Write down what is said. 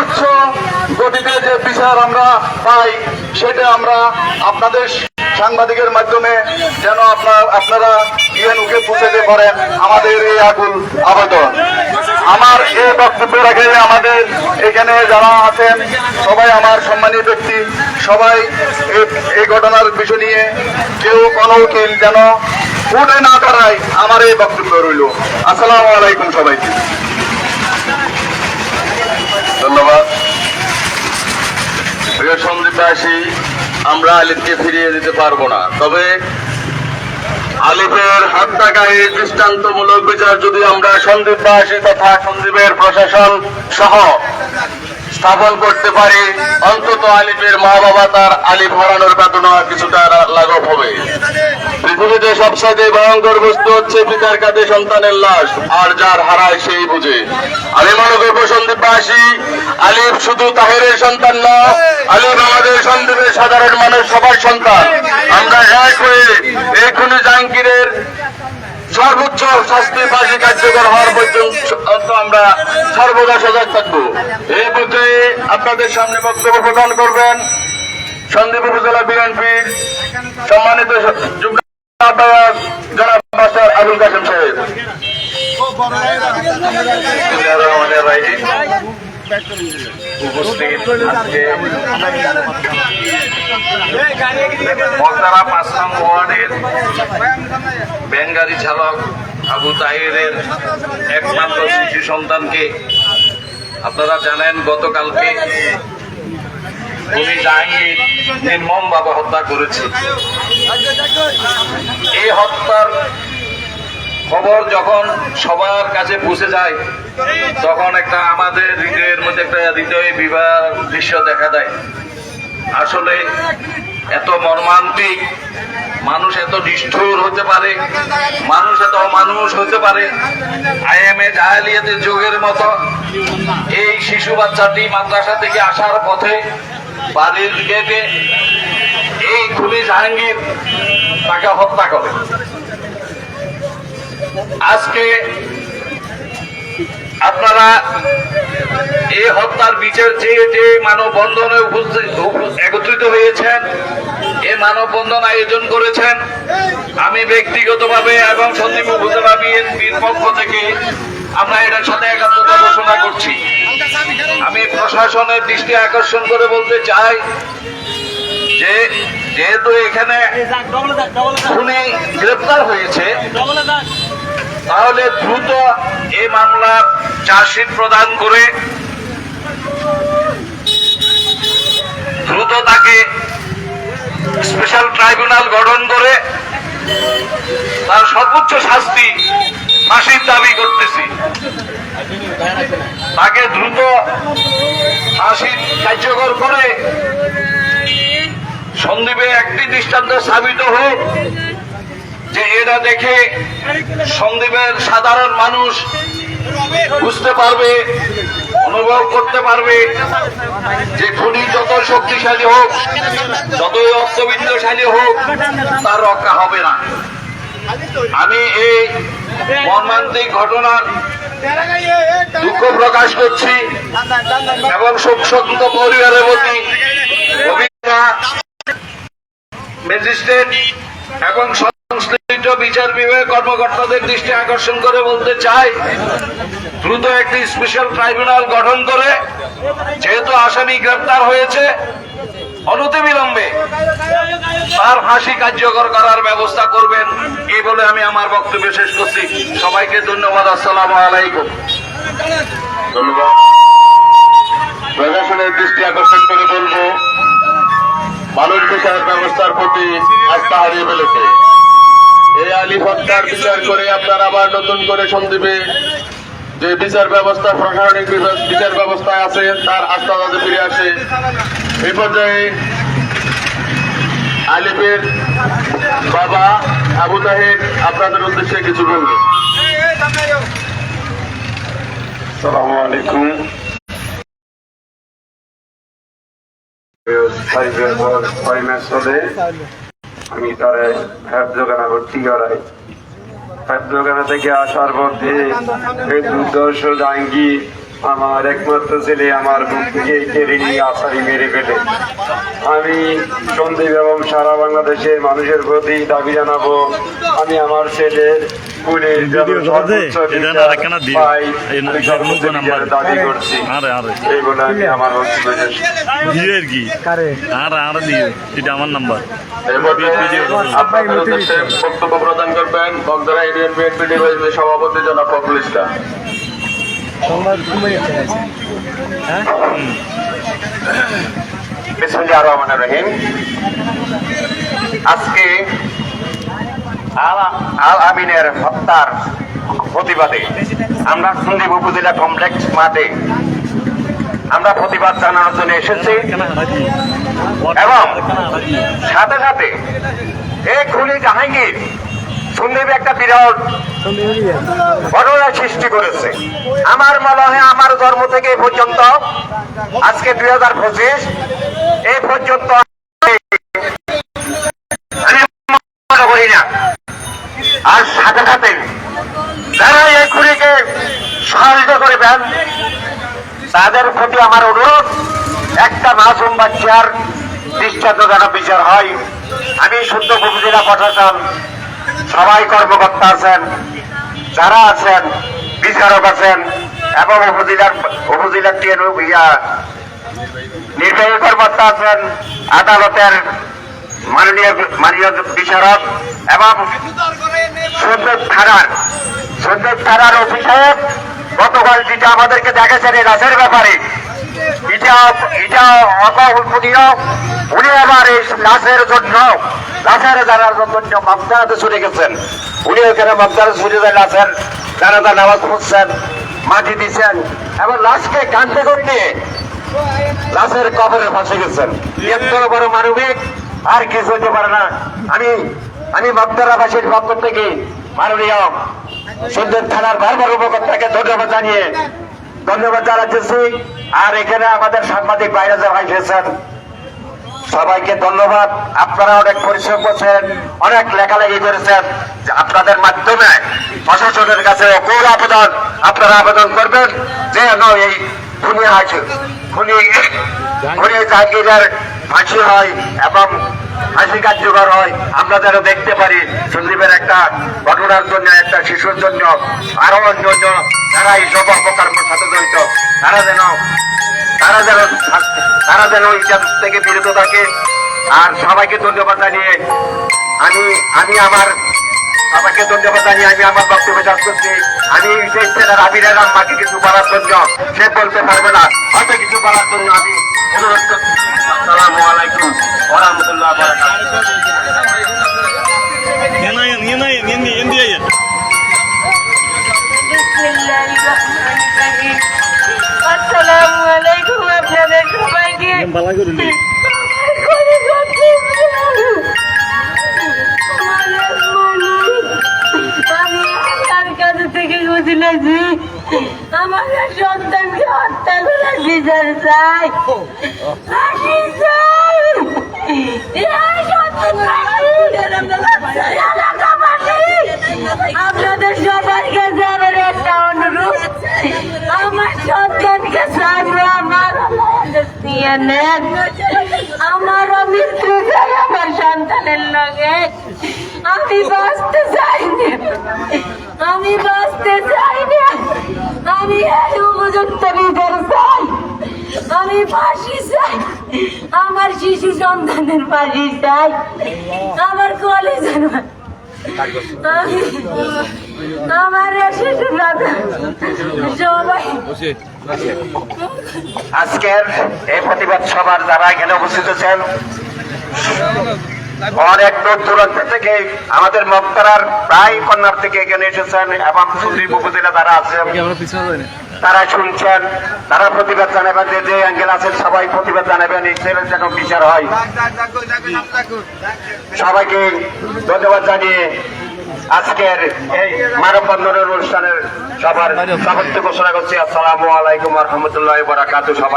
সর্বোচ্চ গতিতে যে বিচার আমরা পাই, সেটা আমরা আপনাদের সাংবাদিকের মাধ্যমে যেন আপনার আপনারা ইউএনওকে পৌঁছাতে পারেন আমাদের এই আকুল আবেদন। আমার এই বক্তব্য রাখে আমাদের এখানে যারা আছেন, সবাই আমার সম্মানীয় ব্যক্তি, সবাই এই ঘটনার বিষয় নিয়ে কেউ কোনো উকিল যেন উঠে না দাঁড়ায়, আমার এই বক্তব্য রইল। আসসালামু আলাইকুম সবাইকে। ধন্যবাদ। প্রিয় সন্দীপবাসী আমরা আলিফকে ফিরিয়ে দিতে পারব না। তবে আলিফের হত্যাকারী দৃষ্টান্তমূলক বিচার যদি আমরা সন্দীপ সন্দীপবাসী তথা সন্দীপের প্রশাসন সহ স্থাপন করতে পারি, অন্তত আলিফের মা বাবা তার আলিফ হারানোর বেদনা কিছুটা লাঘব হবে। পৃথিবীতে সবসাথে ভয়ঙ্কর বস্তু হচ্ছে পিতার কাঁধে সন্তানের লাশ, আর যার হারায় সেই বুঝে। আমি মনে করব সন্দীপবাসী আলিফ শুধু তাহেরের সন্তান না, আলিফ আমাদের সন্দীপের সাধারণ মানুষ, সবার সন্তান। আমরা এক হয়ে এই খুনি জাহাঙ্গীরের সর্বোচ্চ শাস্তি ফাঁসি কার্যকর হওয়ার পর্যন্ত আমরা সর্বদা সজাগ থাকব। এই পর্যায়ে আপনাদের সামনে বক্তব্য প্রদান করবেন সন্দীপ উপজেলা বিএনপির সম্মানিত জনাব মাস্টার আবুল কাসেম সাহেব। ওয়ার্ডের ব্যাঙ্গারি চালক আবু তাহিরের একমাত্র শিশু সন্তানকে আপনারা জানেন, গতকালকে উনি জাহাঙ্গীর নির্মমভাবে হত্যা করেছে। এই হত্যার খবর যখন সবার কাছে পৌঁছে যায়, তখন একটা আমাদের হৃদয়ের মধ্যে একটা হৃদয়ে বিবাহ দৃশ্য দেখা দেয়। আসলে এত মর্মান্তিক, মানুষ এত নিষ্ঠুর হতে পারে, মানুষ এত মানুষ হতে পারে আইএমএ জাহালিয়াতের যুগের মতো। এই শিশু বাচ্চাটি মাদ্রাসা থেকে আসার পথে বাড়ির গেটে এই খুনি জাহাঙ্গীর তাকে হত্যা করে। আজকে আপনারা এই হত্যার বিচার চেয়ে যে মানববন্ধনে একত্রিত হয়েছেন, এই মানববন্ধন আয়োজন করেছেন। আমি ব্যক্তিগতভাবে এবং সন্দীপ উপজেলা বিএনপির পক্ষ থেকে আমরা এটার সাথে একাত্মতা ঘোষণা করছি। আমি প্রশাসনের দৃষ্টি আকর্ষণ করে বলতে চাই যে, যেহেতু এখানে খুনি গ্রেপ্তার হয়েছে তাহলে দ্রুত এই মামলার চার্জশিট প্রদান করে দ্রুত তাকে স্পেশাল ট্রাইব্যুনাল গঠন করে তার সর্বোচ্চ শাস্তি ফাঁসির দাবি করতেছি। তাকে দ্রুত ফাঁসি কার্যকর করে সন্দীপে একটি দৃষ্টান্ত স্থাপিত হোক। এটা দেখে সন্দীপের সাধারণ মানুষ বুঝতে পারবে, অনুভব করতে পারবে যে খুনি যত শক্তিশালী হোক, যতই অর্থবিন্দশালী হোক, তার রক্ষা হবে না। আমি এই মর্মান্তিক ঘটনার দুঃখ প্রকাশ করছি এবং শোকসন্ত পরিবারের প্রতি ম্যাজিস্ট্রেট এবং সংশ্লিষ্ট বিচার বিভাগের কর্মকর্তাদের দৃষ্টি আকর্ষণ করে বলতে চাই, দ্রুত একটি স্পেশাল ট্রাইব্যুনাল গঠন করে, যেহেতু আসামি গ্রেপ্তার হয়েছে অনতিবিলম্বে তার ফাঁসি কার্যকর করার ব্যবস্থা করবেন, এই বলে আমি আমার বক্তব্য শেষ করছি। সবাইকে ধন্যবাদ, আসসালামু আলাইকুম। প্রশাসনের দৃষ্টি আকর্ষণ করে বলব, মানুষ বিচার ব্যবস্থার প্রতি আস্থা হারিয়ে ফেলেছে। এই আলী হত্যার বিচার করে আপনার আবার নতুন করে সন্দীপে যে বিচার ব্যবস্থা প্রশাসনিক বিচার ব্যবস্থায় আছে তার আস্থা যাতে ফিরে আসে এই পর্যায়ে আলিফের বাবা আবু তাহের আপনাদের উদ্দেশ্যে কিছু বলবেন সালামু আলাইকুম ম্যাচ চলে আমি তারে হেফজোগানা ভর্তি করাই হেফজোগানা থেকে আসার পথে দুর্দর্শ জাহাঙ্গীর আমার একমাত্র ছেলে আমার বুক থেকে কেড়ে নিয়ে আসারি মেরে ফেলে। আমি সন্দীপ এবং সারা বাংলাদেশের মানুষের প্রতি দাবি জানাব আমি আমার ছেলের দাবি করছি। এই বলে আমি আমার এটা আমার নাম্বার। বক্তব্য প্রদান করবেন বগদারা ইউনিয়ন বিএনপি সভাপতি জনাব ফখরুল ইসলাম। বিসমুল্লাহ রহমান রহিম। আজকে আল আমিনের হত্যার প্রতিবাদে আমরা সন্দীপ উপজেলা কমপ্লেক্স মাঠে আমরা প্রতিবাদ জানানোর জন্য এসেছি। এবং সাথে সাথে এই খুনি জাহাঙ্গীর সন্দীপ একটা বিরল ঘটনা সৃষ্টি করেছে। আমার মনে হয় আমার জন্ম থেকে পর্যন্ত, আজকে দুই হাজার পঁচিশ, এই পর্যন্ত করি না আর সাথে সাথে যারা এই খুনিকে সহযোগিতা করবেন তাদের প্রতি আমার অনুরোধ, একটা মাসুম বাচ্চার দৃষ্টান্ত যেন বিচার হয়। আমি শুদ্ধ উপজেলা প্রশাসন সবাই কর্মকর্তা আছেন, যারা আছেন, বিচারক আছেন, এবং উপজেলার উপজেলার নির্বাহী কর্মকর্তা আছেন, আদালতের মাননীয় মাননীয় বিচারক এবং সুন্দর থানার সুন্দর থানার অফিসার গতকাল যেটা আমাদেরকে দেখেছেন এই রাসের ব্যাপারে, এটা এটা অকল্পনীয়। উনি আবার এই লাশের জন্য লাশের জানার জন্য ছুটে গেছেন। উনি ওখানে ছুটে যায় জানাজা নামাজ মাটি দিচ্ছেন এবং লাশকে কান্দে লাশের কবরে ফাঁসে গেছেন। এত বড় মানবিক, আর কিছু হতে পারে না। আমি আমি মক্তারাবাসীর পক্ষ থেকে মাননীয় সুন্দর থানার বারবার উপকর্তাকে ধন্যবাদ জানিয়ে ধন্যবাদ জানাচ্ছি। আর এখানে আমাদের সাংবাদিক বাইরে যারা এসেছেন সবাইকে ধন্যবাদ। আপনারা অনেক পরিশ্রম করছেন, অনেক লেখালেখি করেছেন। আপনাদের মাধ্যমে প্রশাসনের কাছে অকুল আবেদন আপনারা আবেদন করবেন যে এই খুনি আছে খুনি খুনি জাহাঙ্গীরের ফাঁসি হয় এবং ফাঁসি কার্যকর হয়। আমরা যেন দেখতে পারি সন্দীপের একটা ঘটনার জন্য, একটা শিশুর জন্য আরও অন্যান্য যারা এই সব অপকর্মের সাথে জড়িত, তারা যেন তারা যেন তারা যেন ইতিহাস থেকে বিরত থাকে। আর সবাইকে ধন্যবাদ জানিয়ে আমি আমি আমার আমাকে ধন্যবাদ জানিয়ে আমি আমার বক্তব্য শেষ করছি। আমি সেই ছেলের আবিরের মাকে কিছু বলার জন্য সে বলতে পারবে না। হয়তো কিছু বলার জন্য আমি অনুরোধ করছি। আসসালামু আলাইকুম ওরহামতুল্লাহ بسم الله الرحمن বালা করে লি তার কাছে থেকে বুঝলেছি আমার সন্তানকে হত্যা করে বিচার চাই। দিয়ে নেন। আমারও মৃত্যু চাই আমার সন্তানের লগে। আমি বাঁচতে চাই না আমি বাঁচতে চাই না আমি এই উপযুক্ত বিচার চাই। আমি ফাঁসি চাই। আমার শিশু সন্তানের ফাঁসি চাই। আমার কলেজের আমি আজকের এই প্রতিবাদ সভার যারা এখানে উপস্থিত আছেন, অনেক দূর দূরান্ত থেকে আমাদের মক্তারার প্রায় কন্যার থেকে এখানে এসেছেন এবং সুদীপ উপজেলা যারা আছেন, তারা শুনছেন, তারা প্রতিবাদ জানাবেন যে যে অ্যাঙ্গেল আছেন, সবাই প্রতিবাদ জানাবেন ছেলের যেন বিচার হয়। সবাইকে ধন্যবাদ জানিয়ে আজকের এই মানববন্ধনের অনুষ্ঠানের সবার স্বাগত ঘোষণা করছি। আসসালামু আলাইকুম রহমতুল্লাহ বরাকাতু সবাই